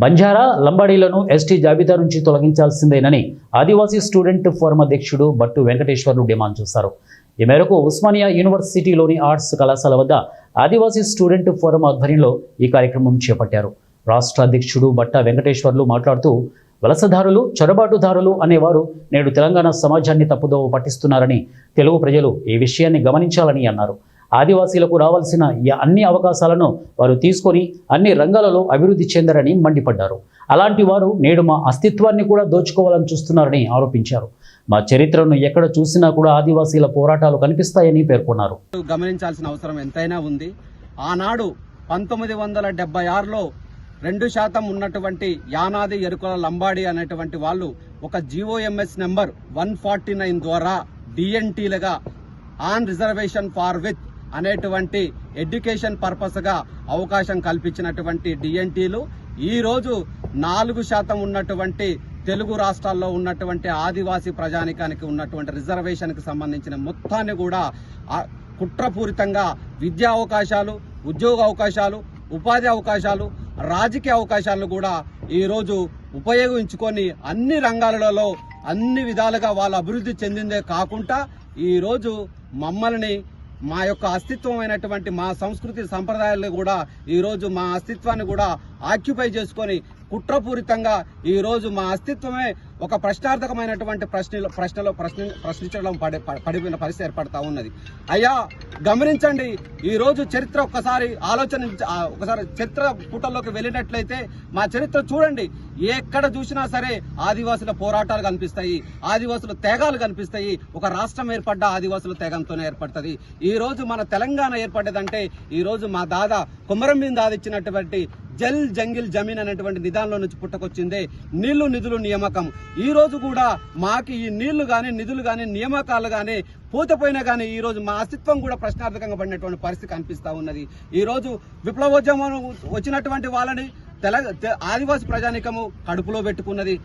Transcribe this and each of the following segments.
Banjara లంబాడీలను ST జాబితా నుంచి తొలగించాల్సిందేనని ఆదివాసీ student forum అధ్యక్షుడు బట్టు వెంకటేశ్వర్లు డిమాండ్ చేశారు. ఈ మేరకు ఉస్మానియా యూనివర్సిటీలోని ఆర్ట్స్ కళాశాల వద్ద ఆదివాసీ స్టూడెంట్ ఫోరం ఆధ్వర్యంలో ఈ కార్యక్రమం చేపట్టారు. రాష్ట్ర అధ్యక్షుడు బట్ట వెంకటేశ్వర్లు మాట్లాడుతూ వలసదారులు చొరబాటుదారులు అనేవారు నేడు తెలంగాణ సమాజాన్ని తప్పుదోవ పట్టిస్తున్నారని తెలుగు ప్రజలు ఈ విషయాన్ని గమనించాలని అన్నారు. ఆదివాసీలకు రావాల్సిన ఈ అన్ని అవకాశాలను వారు తీసుకొని అన్ని రంగాలలో అభివృద్ధి చెందారని మండిపడ్డారు. అలాంటి వారు నేడు మా అస్తిత్వాన్ని కూడా దోచుకోవాలని చూస్తున్నారని ఆరోపించారు. మా చరిత్రను ఎక్కడ చూసినా కూడా ఆదివాసీల పోరాటాలు కనిపిస్తాయని పేర్కొన్నారు. గమనించాల్సిన అవసరం ఎంతైనా ఉంది. ఆనాడు పంతొమ్మిది వందల డెబ్బై ఆరులో రెండు శాతం ఉన్నటువంటి యానాది ఎరుకల లంబాడి అనేటువంటి వాళ్ళు ఒక GOMS number one forty nine ద్వారా డిఎన్టీలుగా ఆన్ రిజర్వేషన్ ఫార్ విత్ అనేటువంటి ఎడ్యుకేషన్ పర్పస్గా అవకాశం కల్పించినటువంటి డిఎన్టీలు ఈ రోజు నాలుగు శాతం ఉన్నటువంటి తెలుగు రాష్ట్రాల్లో ఉన్నటువంటి ఆదివాసీ ప్రజానికానికి ఉన్నటువంటి రిజర్వేషన్కి సంబంధించిన మొత్తాన్ని కూడా కుట్రపూరితంగా విద్యా అవకాశాలు ఉద్యోగ అవకాశాలు ఉపాధి అవకాశాలు రాజకీయ అవకాశాలను కూడా ఈరోజు ఉపయోగించుకొని అన్ని రంగాలలో అన్ని విధాలుగా వాళ్ళు అభివృద్ధి చెందిందే కాకుండా ఈరోజు మమ్మల్ని మా యొక్క అస్తిత్వం అయినటువంటి మా సంస్కృతి సంప్రదాయాలు కూడా ఈరోజు మా అస్తిత్వాన్ని కూడా ఆక్యుపై చేసుకొని కుట్రపూరితంగా ఈరోజు మా అస్తిత్వమే ఒక ప్రశ్నార్థకమైనటువంటి ప్రశ్నలు ప్రశ్నలో ప్రశ్న ప్రశ్నించడం పడి పడిపోయిన పరిస్థితి ఏర్పడతా ఉన్నది. అయ్యా గమనించండి ఈరోజు చరిత్ర ఒక్కసారి ఆలోచన ఒకసారి చరిత్ర పుటల్లోకి వెళ్ళినట్లయితే మా చరిత్ర చూడండి. ఎక్కడ చూసినా సరే ఆదివాసుల పోరాటాలు కనిపిస్తాయి ఆదివాసుల తేగాలు కనిపిస్తాయి. ఒక రాష్ట్రం ఏర్పడ్డ ఆదివాసుల తేగంతోనే ఏర్పడుతుంది. ఈరోజు మన తెలంగాణ ఏర్పడ్డదంటే ఈరోజు మా దాదా కుమరం మీద దాదిచ్చినటువంటి జల్ జంగిల్ జమీన్ అనేటువంటి నిదానంలో నుంచి పుట్టకొచ్చిందే నీళ్ళు నిధులు నియామకం. ఈ రోజు కూడా మాకు ఈ నీళ్ళు కానీ నిధులు కానీ నియామకాలు కానీ పూతపోయినా కానీ ఈ రోజు మా అస్తిత్వం కూడా ప్రశ్నార్థకంగా పడినటువంటి పరిస్థితి కనిపిస్తా ఉన్నది. ఈ రోజు విప్లవోద్యమం వచ్చినటువంటి వాళ్ళని తెల తె- ప్రజానికము కడుపులో పెట్టుకున్నది.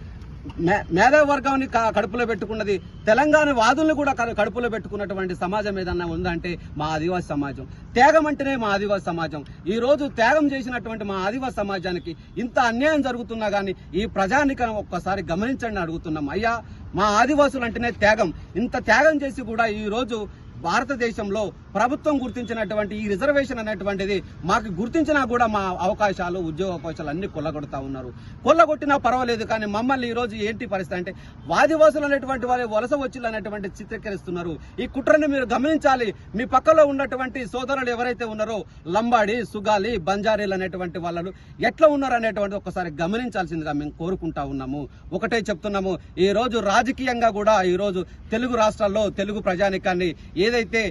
మే- వర్గాన్ని కడుపులో పెట్టుకున్నది తెలంగాణ వాదులను కూడా కడుపులో పెట్టుకున్నటువంటి సమాజం ఏదన్నా ఉందంటే మా ఆదివాసి సమాజం. త్యాగం అంటేనే మా ఆదివాసి సమాజం. ఈ రోజు త్యాగం చేసినటువంటి మా ఆదివాసి సమాజానికి ఇంత అన్యాయం జరుగుతున్నా కానీ ఈ ప్రజానికం ఒక్కసారి గమనించండి అడుగుతున్నాం. అయ్యా మా ఆదివాసులు అంటేనే త్యాగం. ఇంత త్యాగం చేసి కూడా ఈ రోజు భారతదేశంలో ప్రభుత్వం గుర్తించినటువంటి ఈ రిజర్వేషన్ అనేటువంటిది మాకు గుర్తించినా కూడా మా అవకాశాలు ఉద్యోగ అవకాశాలు అన్ని కొల్లగొడతా ఉన్నారు. కొల్లగొట్టినా పర్వాలేదు కానీ మమ్మల్ని ఈ రోజు ఏంటి పరిస్థితి అంటే వాదివాసులు అనేటువంటి వారి వలస వచ్చిలు అనేటువంటి చిత్రీకరిస్తున్నారు. ఈ కుట్రని మీరు గమనించాలి. మీ పక్కలో ఉన్నటువంటి సోదరులు ఎవరైతే ఉన్నారో లంబాడి సుగాలి బంజారీలు అనేటువంటి వాళ్ళు ఎట్లా ఉన్నారు అనేటువంటి ఒకసారి గమనించాల్సిందిగా మేము కోరుకుంటా ఉన్నాము. ఒకటే చెప్తున్నాము ఈ రోజు రాజకీయంగా కూడా ఈరోజు తెలుగు రాష్ట్రాల్లో తెలుగు ప్రజానికాన్ని ఏదైతే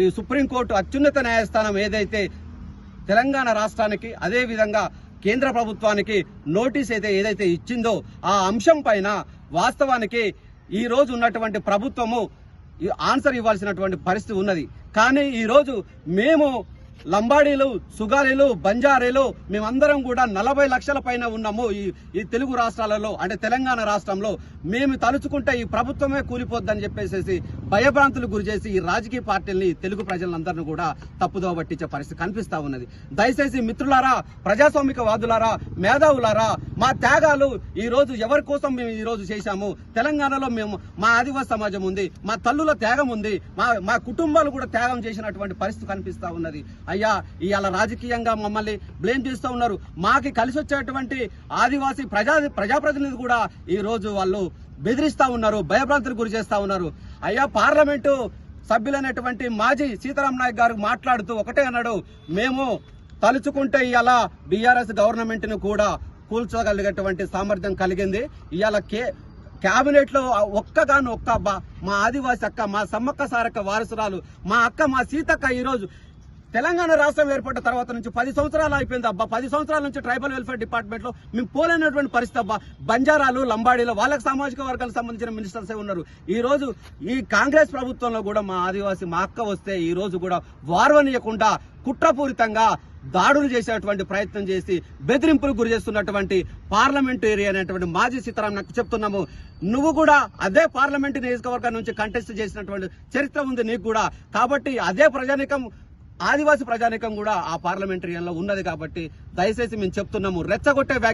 ఈ సుప్రీంకోర్టు అత్యున్నత న్యాయస్థానం ఏదైతే తెలంగాణ రాష్ట్రానికి అదే విధంగా కేంద్ర ప్రభుత్వానికి నోటీస్ అయితే ఏదైతే ఇచ్చిందో ఆ అంశం పైన వాస్తవానికి ఈ రోజు ఉన్నటువంటి ప్రభుత్వము ఆన్సర్ ఇవ్వాల్సినటువంటి పరిస్థితి ఉన్నది. కానీ ఈరోజు మేము లంబాడీలు సుగాలీలు బంజారీలు మేమందరం కూడా నలభై లక్షల పైన ఉన్నాము ఈ ఈ తెలుగు రాష్ట్రాలలో అంటే తెలంగాణ రాష్ట్రంలో. మేము తలుచుకుంటే ఈ ప్రభుత్వమే కూలిపోద్దని చెప్పేసి భయభ్రాంతులు గురి చేసి ఈ రాజకీయ పార్టీల్ని తెలుగు ప్రజలందరినీ కూడా తప్పుదోవ పట్టించే పరిస్థితి కనిపిస్తా ఉన్నది. దయచేసి మిత్రులారా ప్రజాస్వామిక వాదులారా మేధావులారా మా త్యాగాలు ఈ రోజు ఎవరి కోసం మేము ఈ రోజు చేశాము? తెలంగాణలో మేము మా ఆదివాసీ సమాజం ఉంది మా తల్లుల త్యాగం ఉంది మా మా కుటుంబాలు కూడా త్యాగం చేసినటువంటి పరిస్థితి కనిపిస్తా ఉన్నది. అయ్యా ఇవాళ రాజకీయంగా మమ్మల్ని బ్లేమ్ చేస్తూ ఉన్నారు. మాకి కలిసి వచ్చేటువంటి ఆదివాసీ ప్రజా ప్రజాప్రతినిధి కూడా ఈ రోజు వాళ్ళు బెదిరిస్తూ ఉన్నారు భయభ్రాంతులకు గురి చేస్తా ఉన్నారు. అయ్యా పార్లమెంటు సభ్యులైనటువంటి మాజీ సీతారాం నాయక్ గారు మాట్లాడుతూ ఒకటే అన్నాడు మేము తలుచుకుంటే ఇలా బీఆర్ఎస్ గవర్నమెంట్ను కూడా కూల్చగలిగేటువంటి సామర్థ్యం కలిగింది. ఇవాళ కే క్యాబినెట్లో ఒక్కగాను ఒక్క మా ఆదివాసి అక్క మా సమ్మక్క సారక్క వారసురాలు మా అక్క మా సీతక్క ఈరోజు తెలంగాణ రాష్ట్రం ఏర్పడ్డ తర్వాత నుంచి పది సంవత్సరాలు అయిపోయింది అబ్బా. పది సంవత్సరాల నుంచి ట్రైబల్ వెల్ఫేర్ డిపార్ట్మెంట్లో మేము పోలేనటువంటి పరిస్థితి అబ్బా. బంజారాలు లంబాడీలు వాళ్ళకి సామాజిక వర్గాలకు సంబంధించిన మినిస్టర్స్ ఉన్నారు. ఈ రోజు ఈ కాంగ్రెస్ ప్రభుత్వంలో కూడా మా ఆదివాసీ మా అక్క వస్తే ఈ రోజు కూడా వార్వనీయకుండా కుట్రపూరితంగా దాడులు చేసేటువంటి ప్రయత్నం చేసి బెదిరింపులకు గురి చేస్తున్నటువంటి పార్లమెంట్ ఏరియా అనేటువంటి మాజీ సీతారాం నాకు చెప్తున్నాము. నువ్వు కూడా అదే పార్లమెంట్ నియోజకవర్గం నుంచి కంటెస్ట్ చేసినటువంటి చరిత్ర ఉంది నీకు కూడా. కాబట్టి అదే ప్రజానికం ఆదివాసీ ప్రజానీకం కూడా ఆ పార్లమెంటరీలో ఉన్నది కాబట్టి దయచేసి మేము చెప్తున్నాము. రెచ్చగొట్టే